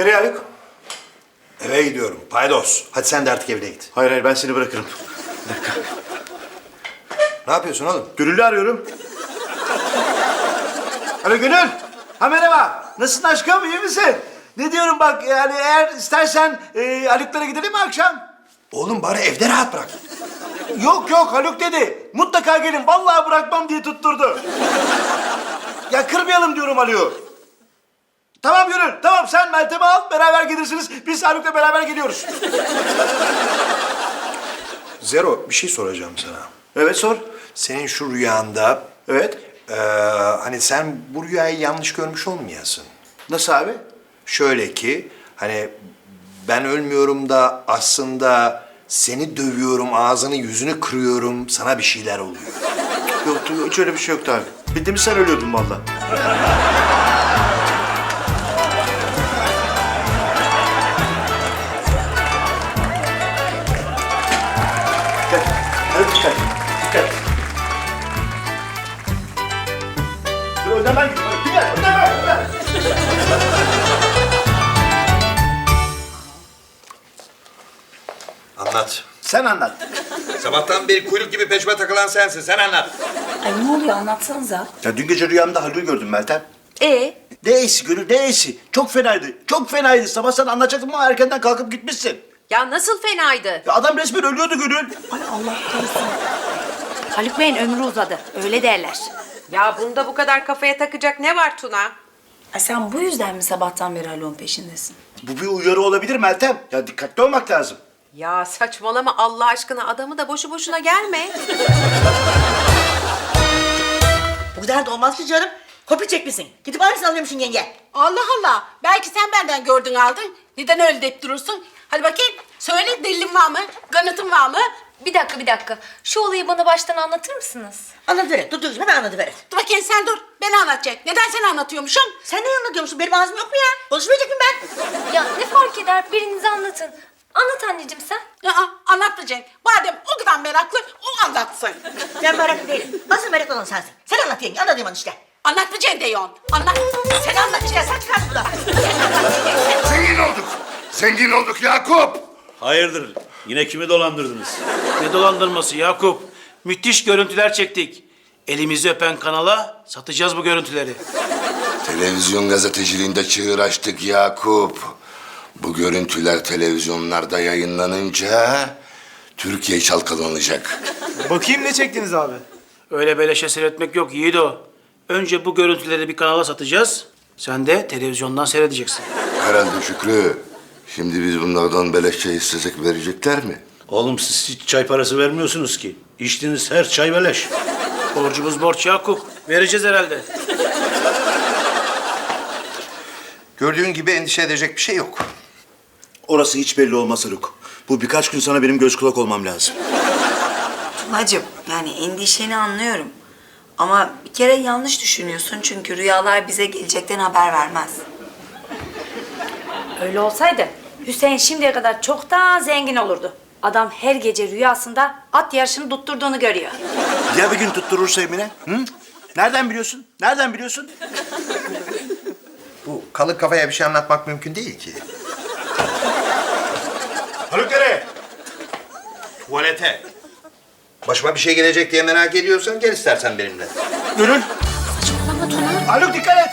Nereye Haluk? Eve gidiyorum. Paydos. Hadi sen de artık evine git. Hayır hayır ben seni bırakırım. Ne yapıyorsun oğlum? Gönül'ü arıyorum. Alo Gönül. Ha merhaba. Nasılsın aşkım iyi misin? Ne diyorum bak yani eğer istersen e, Haluk'lara gidelim mi akşam? Oğlum bari evde rahat bırak. Yok yok Haluk dedi. Mutlaka gelin vallahi bırakmam diye tutturdu. ya kırmayalım diyorum Haluk'u. Tamam Gönül tamam sen Meltem'i al beraber gelirsiniz. Biz Haluk'la beraber geliyoruz. Zero bir şey soracağım sana. Evet sor. Senin şu rüyanda... Evet. eee, hani sen bu rüyayı yanlış görmüş olmayasın. Nasıl abi? Şöyle ki hani ben ölmüyorum da aslında seni dövüyorum, ağzını yüzünü kırıyorum, sana bir şeyler oluyor. Yoktu hiç öyle bir şey yoktu abi. Bildiğimiz sen ölüyordun vallahi. Hadi dikkat. Dikkat. Dur önden ben gidiyorum. Dikkat. Önden ben. Önden. Anlat. Sen anlat. Sabahtan beri kuyruk gibi peşime takılan sensin, sen anlat. Ay ne oluyor anlatsanıza. Ya dün gece rüyamda Haluk'u gördüm Meltem. E Ne eğsi Gönül ne eğsi? Çok fenaydı. Çok fenaydı. Sabah sana anlatacaktım ama erkenden kalkıp gitmişsin. Ya nasıl fenaydı? Ya adam resmen ölüyordu Gönül. Ay Allah korusun. Haluk Bey'in ömrü uzadı. Öyle derler. Ya bunda bu kadar kafaya takacak ne var Tuna? Ay sen bu yüzden mi sabahtan beri Haluk'un peşindesin? Bu bir uyarı olabilir Meltem. Ya dikkatli olmak lazım. Ya saçmalama Allah aşkına adamı da boşu boşuna gelme. Bu kadar da olmaz ki canım. Kopya çekmişsin. Gidip aynısını alıyormuşsun yenge. Allah Allah. Belki sen benden gördün aldın. Neden öyle deyip durursun? Hadi bakayım. Söyle delilin var mı? Kanıtın var mı? Bir dakika bir dakika. Şu olayı bana baştan anlatır mısınız? Anladı ver. Dur dur ben anladı ver. Dur bakayım sen dur. Ben anlatacak. Neden sen anlatıyormuşsun? Sen ne anlatıyormuşsun? Benim ağzım yok mu ya? Konuşmayacak mıyım ben? Ya ne fark eder biriniz anlatın. Anlat anneciğim sen. Aa, anlatmayacak. Madem o kadar meraklı o anlatsın. Ben meraklı değilim. Asıl meraklı olan sensin. Sen anlat yenge. Anlatayım onu işte. Anlatmayacak diyorsun. Anlat. Sen anlat işte. Sen çıkar buradan. Zengin olduk. Zengin olduk Yakup. Hayırdır? Yine kimi dolandırdınız? Ne dolandırması Yakup? Müthiş görüntüler çektik. Elimizi öpen kanala satacağız bu görüntüleri. Televizyon gazeteciliğinde çığır açtık Yakup. Bu görüntüler televizyonlarda yayınlanınca Türkiye çalkalanacak. Bakayım ne çektiniz abi? Öyle beleşe seyretmek yok Yiğido. Önce bu görüntüleri bir kanala satacağız. Sen de televizyondan seyredeceksin. Herhalde Şükrü. Şimdi biz bunlardan beleşçe istesek verecekler mi? Oğlum siz hiç çay parası vermiyorsunuz ki. İçtiğiniz her çay beleş. Borcumuz borç Yakup. Vereceğiz herhalde. Gördüğün gibi endişe edecek bir şey yok. Orası hiç belli olmaz Haluk. Bu birkaç gün sana benim göz kulak olmam lazım. Tunacığım yani endişeni anlıyorum. Ama bir kere yanlış düşünüyorsun çünkü rüyalar bize gelecekten haber vermez. Öyle olsaydı Hüseyin şimdiye kadar çoktan zengin olurdu. Adam her gece rüyasında at yarışını tutturduğunu görüyor. Ya bir gün tutturursa Emine? Hı? Nereden biliyorsun? Nereden biliyorsun? Bu kalık kafaya bir şey anlatmak mümkün değil ki. Haluk nereye? Tuvalete. Başıma bir şey gelecek diye merak ediyorsan gel istersen benimle. Gönül. Haluk dikkat et.